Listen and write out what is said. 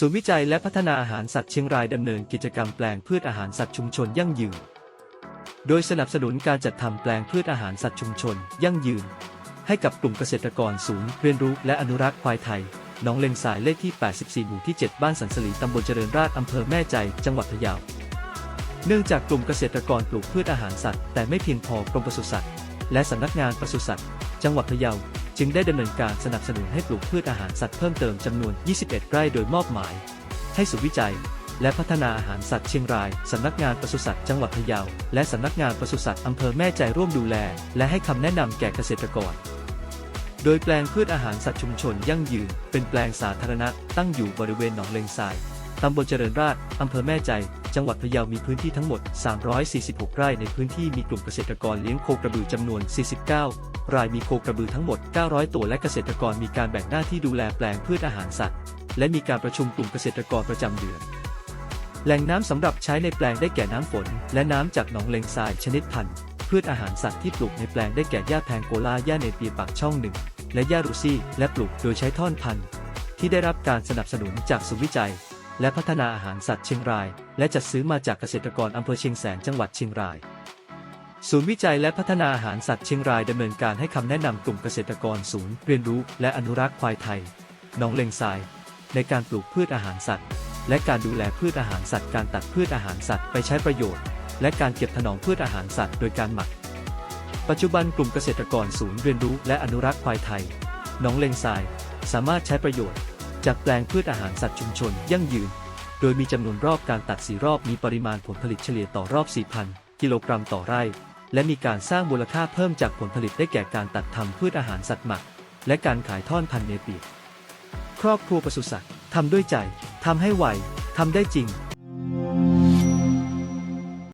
ศูนย์วิจัยและพัฒนาอาหารสัตว์เชียงรายดำเนินกิจกรรมแปลงพืชอาหารสัตว์ชุมชนยั่งยืน โดยสนับสนุนการจัดทำแปลงพืชอาหารสัตว์ชุมชน ยั่งยืน ให้กับกลุ่มเกษตรกรศูนย์เรียนรู้และอนุรักษ์ควายไทยหนองเลงสายเลขที่ 84 หมู่ที่ 7 บ้านสันสลีตำบลเจริญราษฎร์อำเภอแม่ใจ จังหวัดพะเยา เนื่องจากกลุ่มเกษตรกรปลูกพืชอาหารสัตว์ แต่ไม่เพียงพอกรมปศุสัตว์ และสำนักงานปศุสัตว์ จังหวัดพะเยา จึงได้ดำเนินการสนับสนุนให้ปลูกพืชอาหารสัตว์เพิ่มเติมจำนวน 21 ไร่โดยมอบหมาย ให้ศูนย์วิจัย และพัฒนาอาหารสัตว์เชียงราย สำนักงานปศุสัตว์จังหวัดพะเยา และสำนักงานปศุสัตว์อำเภอแม่ใจร่วมดูแล และให้คำแนะนำแก่เกษตรกร โดยแปลงพืชอาหารสัตว์ชุมชนยั่งยืน เป็นแปลงสาธารณะตั้งอยู่บริเวณหนองเลงทรายตำบลเจริญราษฎร์อำเภอแม่ใจ จังหวัดพะเยามีพื้นที่ทั้งหมด 346 ไร่ ในพื้นที่มีกลุ่มเกษตรกรเลี้ยงโคกระบือจำนวน 49 รายมีโคกระบือทั้งหมด 900 ตัวและเกษตรกรมีการแบ่งหน้าที่ดูแลแปลงพืชอาหารสัตว์ และมีการประชุมกลุ่มเกษตรกรประจำเดือน แหล่งน้ำสำหรับใช้ในแปลงได้แก่น้ำฝน และน้ำจากหนองเลงทรายชนิดพันธุ์พืชอาหารสัตว์ที่ปลูกในแปลงได้แก่หญ้าแพงโกลาหญ้าเนเปียปากช่องหนึ่งและหญ้ารูซี่ และปลูกโดยใช้ท่อนพันธุ์ ที่ได้รับการสนับสนุนจากศูนย์วิจัย และพัฒนาอาหารสัตว์เชียงราย และจัดซื้อมาจากเกษตรกรอำเภอเชียงแสนจังหวัดเชียงราย ศูนย์วิจัยและพัฒนาอาหารสัตว์เชียงรายดำเนินการให้คำแนะนำกลุ่มเกษตรกรศูนย์เรียนรู้และอนุรักษ์ควายไทยหนองเลงทราย ในการปลูกพืชอาหารสัตว์ และการดูแลพืชอาหารสัตว์การตัดพืชอาหารสัตว์ไปใช้ประโยชน์ และการเก็บถนอมพืชอาหารสัตว์โดยการหมัก ปัจจุบันกลุ่มเกษตรกรศูนย์เรียนรู้และอนุรักษ์ควายไทยหนองเลงทราย สามารถใช้ประโยชน์ จากแปลงพืชอาหารสัตว์ชุมชน ยั่งยืน โดยมีจำนวนรอบการตัดสีรอบมีปริมาณผลผลิตเฉลี่ยต่อรอบ4,000 กิโลกรัมต่อไร่ และมีการสร้างมูลค่าเพิ่มจากผลผลิตได้แก่การตัดทำพืชอาหารสัตว์หมัก และการขายท่อนพันธุ์เนปีครอบครัวปศุสัตว์ทำด้วยใจทำให้ไวทำได้จริง